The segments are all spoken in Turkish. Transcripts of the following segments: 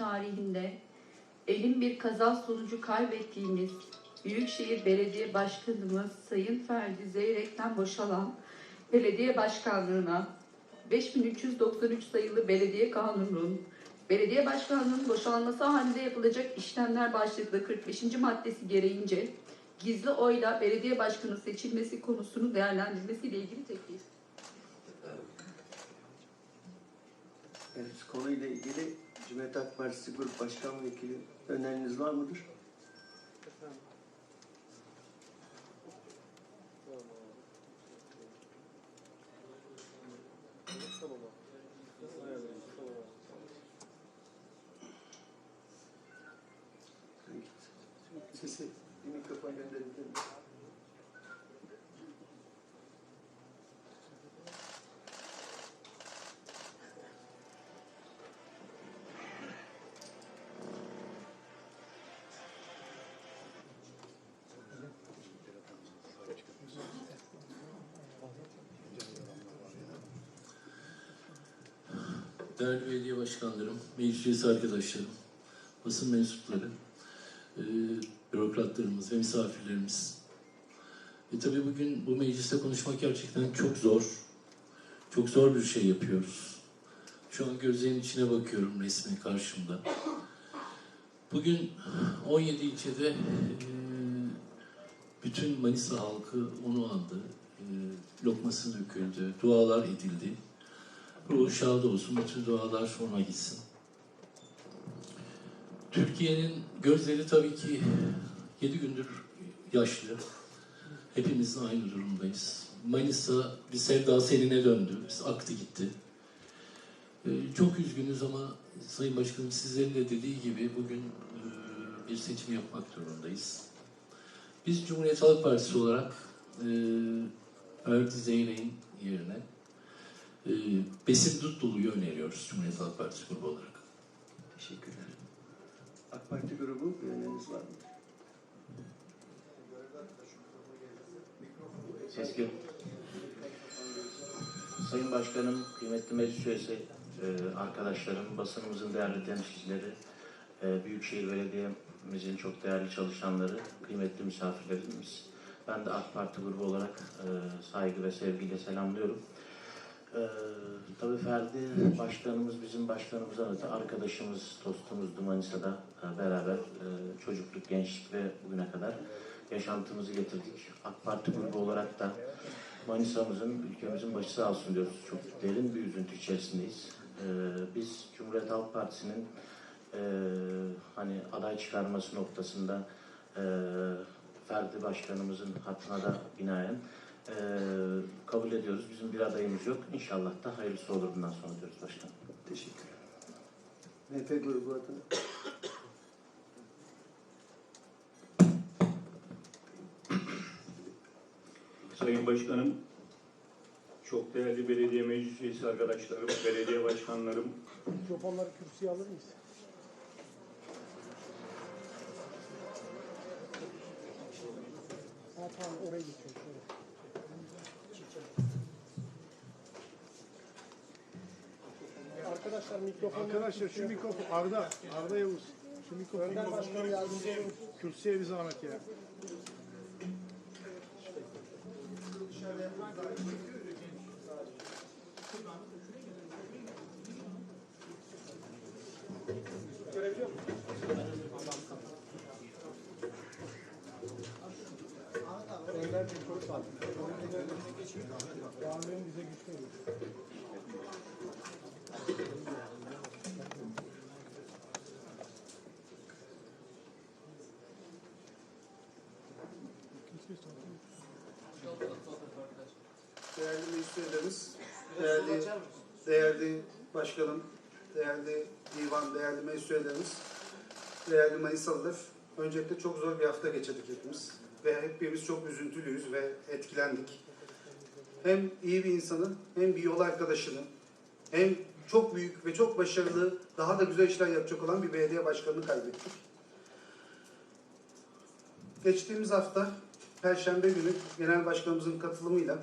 tarihinde elim bir kaza sonucu kaybettiğimiz Büyükşehir Belediye Başkanımız Sayın Ferdi Zeyrek'ten boşalan belediye başkanlığına 5393 sayılı belediye kanununun belediye başkanlığının boşalması halinde yapılacak işlemler başlıklı 45. maddesi gereğince gizli oyla belediye başkanı seçilmesi konusunu değerlendirmesiyle ilgili teklif. Evet, konuyla ilgili Cumhuriyet Halk Partisi Grup Başkan Vekili öneriniz var mıdır? Sesi bir mikrofon gönderebilir miyim? Değerli belediye başkanlarım, meclis arkadaşlarım, basın mensupları, e, bürokratlarımız ve misafirlerimiz. E tabii bugün bu mecliste konuşmak gerçekten çok zor. Çok zor bir şey yapıyoruz. Şu an gözlerin içine bakıyorum resmi karşımda. Bugün 17 ilçede e, bütün Manisa halkı onu andı. E, lokması döküldü, dualar edildi. Ruhu şad olsun, bütün dualar ona gitsin. Türkiye'nin gözleri tabii ki yedi gündür yaşlı. Hepimiz aynı durumdayız. Manisa bir sevda seline döndü. Aktı gitti. Ee, çok üzgünüz ama Sayın Başkanım sizlerin de dediği gibi bugün e, bir seçim yapmak durumundayız. Biz Cumhuriyet Halk Partisi olarak e, Erdi Zeynep'in yerine e, Besim Dutlulu'yu öneriyoruz Cumhuriyet Halk Partisi grubu olarak. Teşekkürler. AK Parti grubu bir öneriniz var mı? Ses gel. Sayın Başkanım, kıymetli meclis üyesi, e, arkadaşlarım, basınımızın değerli temsilcileri, e, Büyükşehir Belediye'mizin çok değerli çalışanları, kıymetli misafirlerimiz. Ben de AK Parti grubu olarak e, saygı ve sevgiyle selamlıyorum. E, tabii Ferdi başkanımız bizim başkanımızdan öte arkadaşımız, dostumuzdu Manisa'da e, beraber e, çocukluk, gençlik ve bugüne kadar yaşantımızı getirdik. AK Parti grubu olarak da Manisa'mızın, ülkemizin başı sağ olsun diyoruz. Çok derin bir üzüntü içerisindeyiz. Ee, biz Cumhuriyet Halk Partisi'nin e, hani aday çıkarması noktasında e, Ferdi Başkanımızın hattına da binaen e, kabul ediyoruz. Bizim bir adayımız yok. İnşallah da hayırlısı olur bundan sonra diyoruz başkanım. Teşekkürler. MHP grubu adına. Sayın Başkanım, çok değerli belediye meclis üyesi arkadaşlarım, belediye başkanlarım, Mikrofonları kürsüye alır mıyız? Ha tamam oraya geçiyor. Şöyle. Arkadaşlar mikrofon Arkadaşlar şu mikrofon Arda, Arda Yavuz. Şu mikrofonu Önder Başkanı yardımcı olun. kürsüye bir zahmet ya. Önder bir konuş var. Yağmurun bize güç veriyor. Değerli meclis üyelerimiz, değerli, değerli başkanım, değerli divan, değerli meclis üyelerimiz, değerli Manisalılar. Öncelikle çok zor bir hafta geçirdik hepimiz. Ve hepimiz çok üzüntülüyüz ve etkilendik. Hem iyi bir insanı, hem bir yol arkadaşını, hem çok büyük ve çok başarılı, daha da güzel işler yapacak olan bir belediye başkanını kaybettik. Geçtiğimiz hafta Perşembe günü Genel Başkanımızın katılımıyla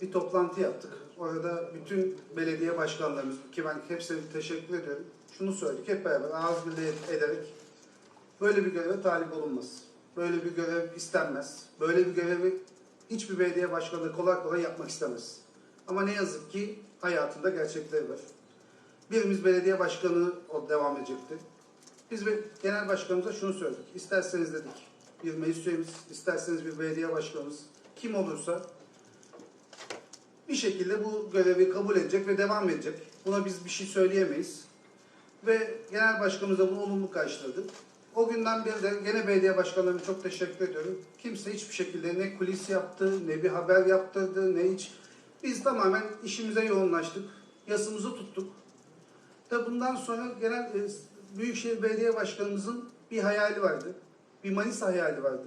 bir toplantı yaptık. Orada bütün belediye başkanlarımız ki ben hepsine teşekkür ediyorum. şunu söyledik hep beraber ağız birliği ederek böyle bir göreve talip olunmaz. Böyle bir görev istenmez. Böyle bir görevi hiçbir belediye başkanı kolay kolay yapmak istemez. Ama ne yazık ki hayatında gerçekleri var. Birimiz belediye başkanı o devam edecekti. Biz ve genel başkanımıza şunu söyledik. İsterseniz dedik bir meclis üyemiz, isterseniz bir belediye başkanımız kim olursa bir şekilde bu görevi kabul edecek ve devam edecek. Buna biz bir şey söyleyemeyiz. Ve genel başkanımız da bunu olumlu karşıladı. O günden beri de gene belediye başkanlarına çok teşekkür ediyorum. Kimse hiçbir şekilde ne kulis yaptı, ne bir haber yaptırdı, ne hiç. Biz tamamen işimize yoğunlaştık. Yasımızı tuttuk. Ve bundan sonra genel e, Büyükşehir Belediye Başkanımızın bir hayali vardı. Bir Manisa hayali vardı.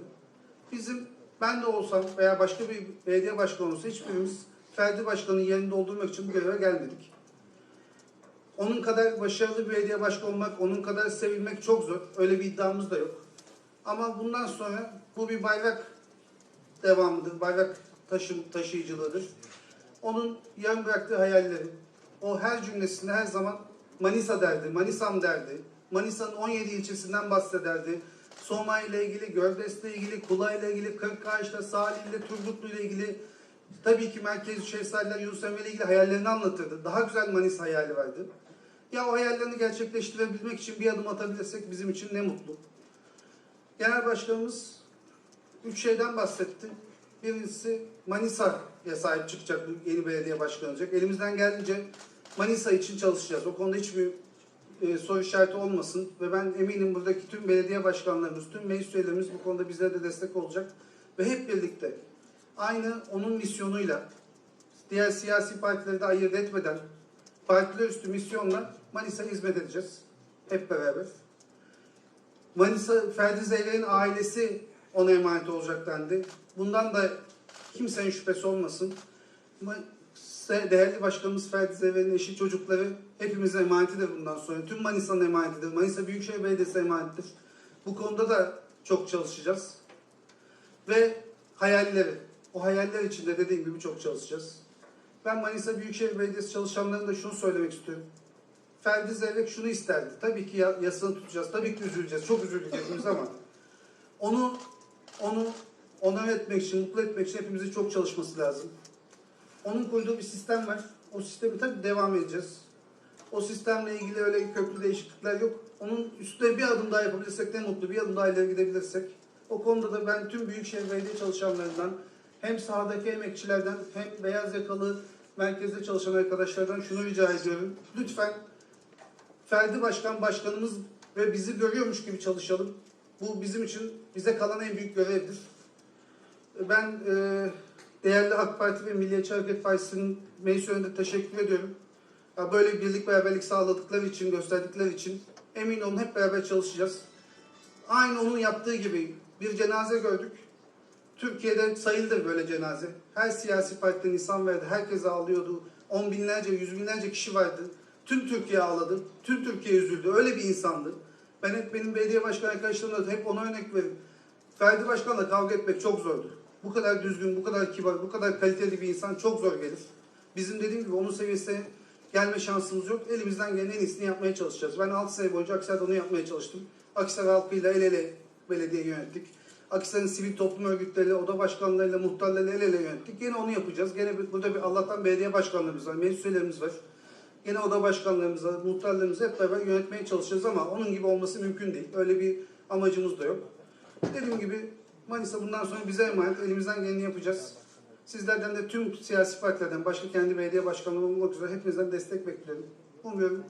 Bizim ben de olsam veya başka bir belediye başkanı olsa hiçbirimiz Ferdi Başkan'ın yerini doldurmak için bu göreve gelmedik. Onun kadar başarılı bir belediye başkanı olmak, onun kadar sevilmek çok zor. Öyle bir iddiamız da yok. Ama bundan sonra bu bir bayrak devamıdır, bayrak taşım, taşıyıcılığıdır. Onun yarım bıraktığı hayalleri, o her cümlesinde her zaman Manisa derdi, Manisa'm derdi. Manisa'nın 17 ilçesinden bahsederdi. Soma ile ilgili, Gördes'le ilgili, Kula ile ilgili, Kırkağaç'ta, Salih'le, Turgutlu ile ilgili, tabii ki Merkez Şehzadeler Yunus Emre ile ilgili hayallerini anlatırdı. Daha güzel Manisa hayali vardı. Ya o hayallerini gerçekleştirebilmek için bir adım atabilirsek bizim için ne mutlu. Genel Başkanımız üç şeyden bahsetti. Birincisi Manisa'ya sahip çıkacak yeni belediye başkanı olacak. Elimizden geldiğince Manisa için çalışacağız. O konuda hiçbir e, soru işareti olmasın. Ve ben eminim buradaki tüm belediye başkanlarımız, tüm meclis üyelerimiz bu konuda bizlere de destek olacak. Ve hep birlikte aynı onun misyonuyla diğer siyasi partileri de ayırt etmeden partiler üstü misyonla Manisa'ya hizmet edeceğiz. Hep beraber. Manisa Ferdi Zeyrek'in ailesi ona emanet olacak dendi. Bundan da kimsenin şüphesi olmasın. Ma- Değerli başkanımız Ferdi Zeyrek'in eşi çocukları hepimizin emanetidir bundan sonra. Tüm Manisa'nın emanetidir. Manisa Büyükşehir Belediyesi emanettir. Bu konuda da çok çalışacağız. Ve hayalleri. O hayaller için de dediğim gibi çok çalışacağız. Ben Manisa Büyükşehir Belediyesi çalışanlarına şunu söylemek istiyorum. Ferdi Zeyrek şunu isterdi. Tabii ki ya- yasını tutacağız. Tabii ki üzüleceğiz. Çok üzüldük hepimiz ama onu onu onur etmek için, mutlu etmek için hepimizin çok çalışması lazım. Onun kurduğu bir sistem var. O sistemi tabii devam edeceğiz. O sistemle ilgili öyle köklü değişiklikler yok. Onun üstüne bir adım daha yapabilirsek ne mutlu. Bir adım daha ileri gidebilirsek. O konuda da ben tüm Büyükşehir Belediye çalışanlarından hem sahadaki emekçilerden hem beyaz yakalı merkezde çalışan arkadaşlardan şunu rica ediyorum. Lütfen Ferdi Başkan Başkanımız ve bizi görüyormuş gibi çalışalım. Bu bizim için bize kalan en büyük görevdir. Ben e, değerli AK Parti ve Milliyetçi Hareket Partisi'nin meclis önünde teşekkür ediyorum. Ya böyle bir birlik beraberlik sağladıkları için, gösterdikleri için emin olun hep beraber çalışacağız. Aynı onun yaptığı gibi bir cenaze gördük. Türkiye'de sayılır böyle cenaze. Her siyasi partiden insan verdi. Herkes ağlıyordu. On binlerce, yüz binlerce kişi vardı. Tüm Türkiye ağladı. Tüm Türkiye üzüldü. Öyle bir insandı. Ben hep benim belediye başkan arkadaşlarımla da hep ona örnek veririm. Ferdi Başkan'la kavga etmek çok zordu. Bu kadar düzgün, bu kadar kibar, bu kadar kaliteli bir insan çok zor gelir. Bizim dediğim gibi onun seviyesine gelme şansımız yok. Elimizden gelen en iyisini yapmaya çalışacağız. Ben 6 sene boyunca Aksaray'da onu yapmaya çalıştım. Aksaray halkıyla el ele belediye yönettik. Akhisar'ın sivil toplum örgütleriyle, oda başkanlarıyla, muhtarlarıyla el ele yönettik. Gene onu yapacağız. Gene burada bir Allah'tan belediye başkanlarımız var, meclis üyelerimiz var. Gene oda başkanlarımız var, muhtarlarımız hep beraber yönetmeye çalışacağız ama onun gibi olması mümkün değil. Öyle bir amacımız da yok. Dediğim gibi Manisa bundan sonra bize emanet. Elimizden geleni yapacağız. Sizlerden de tüm siyasi partilerden, başka kendi belediye başkanlığı olmak üzere hepinizden destek bekliyorum. Umuyorum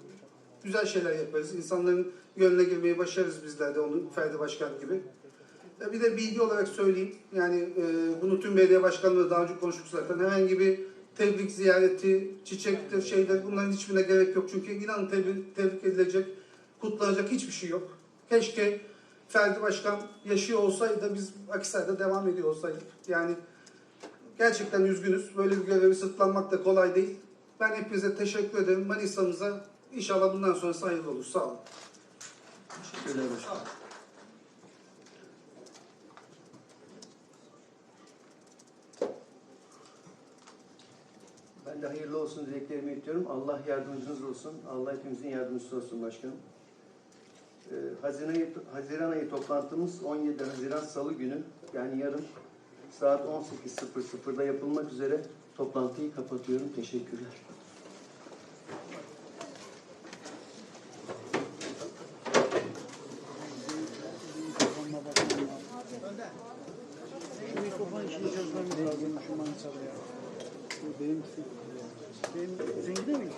güzel şeyler yaparız. İnsanların gönlüne girmeyi başarırız bizler de onun Ferdi Başkan gibi. Bir de bilgi olarak söyleyeyim. Yani e, bunu tüm belediye başkanları daha önce konuştuk zaten. Herhangi bir tebrik ziyareti, çiçektir, şeyler bunların hiçbirine gerek yok. Çünkü inanın tebrik, tebrik edilecek, kutlanacak hiçbir şey yok. Keşke Ferdi Başkan yaşıyor olsaydı biz Akhisar'da devam ediyor olsaydık. Yani gerçekten üzgünüz. Böyle bir görevi sırtlanmak da kolay değil. Ben hepinize teşekkür ederim. Manisa'mıza inşallah bundan sonrası hayırlı olur. Sağ olun. Teşekkürler başkanım. Ben Ben de hayırlı olsun dileklerimi iletiyorum. Allah yardımcınız olsun. Allah hepimizin yardımcısı olsun başkanım. Ee, Haziran ayı, Haziran ayı toplantımız 17 Haziran Salı günü yani yarın saat 18.00'da yapılmak üzere toplantıyı kapatıyorum. Teşekkürler. Mikrofon işini çözmemiz lazım şu Manisa'da ya. Benimkisi. Benim zengin mi?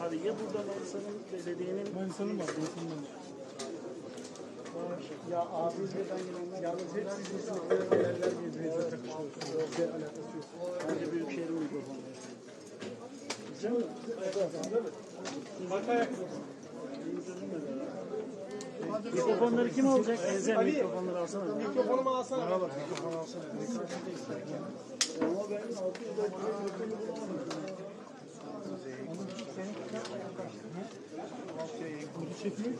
Abi ya burada Manisa'nın belediyenin... Manisa'nın var, Manisa'nın var. Ya abimle ben yine yalnız hep sizin yerler birbirine takışıyorsunuz. Bir alakası yok. Bence Büyükşehir'in mikrofonu. Güzel mi? Bak ayak. Mikrofonları kim alacak? Enzel mikrofonları alsana. Mikrofonumu alsana. Bak mikrofonu alsana. Ama ben 600 dakika mikrofonu bulamadım. Je sais plus.